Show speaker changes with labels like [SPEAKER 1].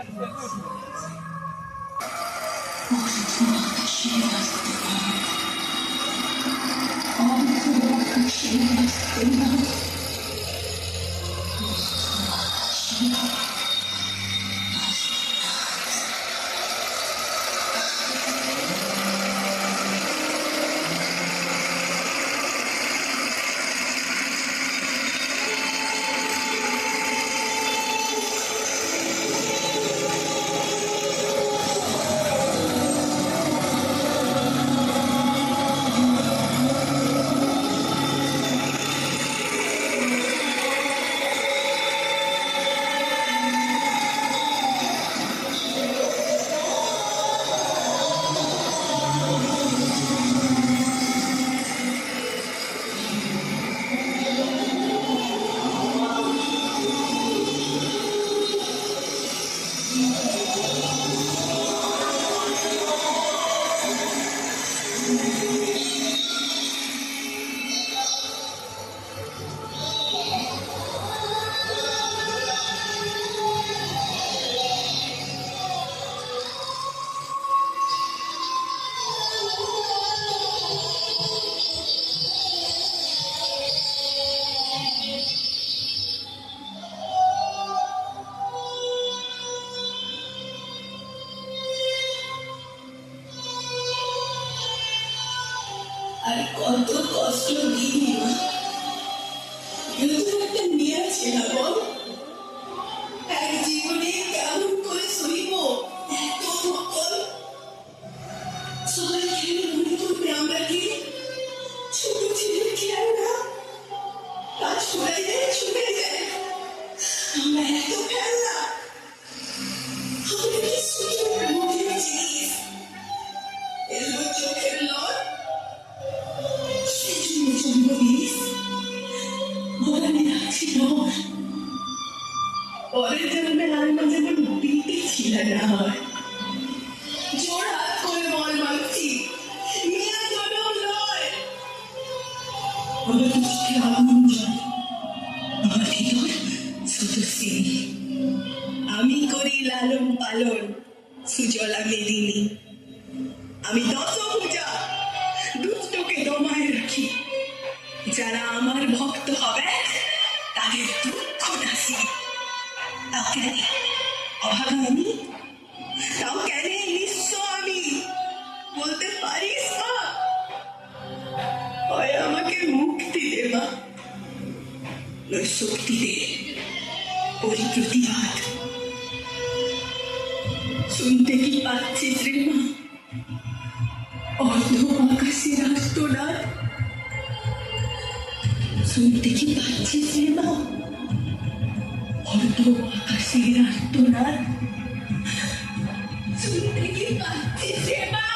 [SPEAKER 1] Thank you. আর কত কষ্ট দিই মা। একটা মেয়ে আছে না বল এক জীবনে কেমন করে সইব এত সকল সবাই খেলে মনে করবে আমরা কি? ছোট ছেলে খেলনা কাজ ছুড়ে যায় ছুটে যায় আমরা এত খেলনা আমরা কি না হয় আমি করি লালন পালন সুজলা মেদিনী আমি দশ পূজা দুষ্টকে দমায় রাখি যারা আমার ভক্ত হবে তাদের দুঃখ নাসি তাও আমাকে মুক্তি দে, মা। শক্তি দে। ওই প্রতিবাদ। শুনতে কি পাচ্ছিস রে মা অর্ধ আকাশের আর্তনাদ শুনতে কি পাচ্ছিস রে মা অর্ধ আকাশের আর্তনাদ শুনতে কি পাচ্ছিস রে মা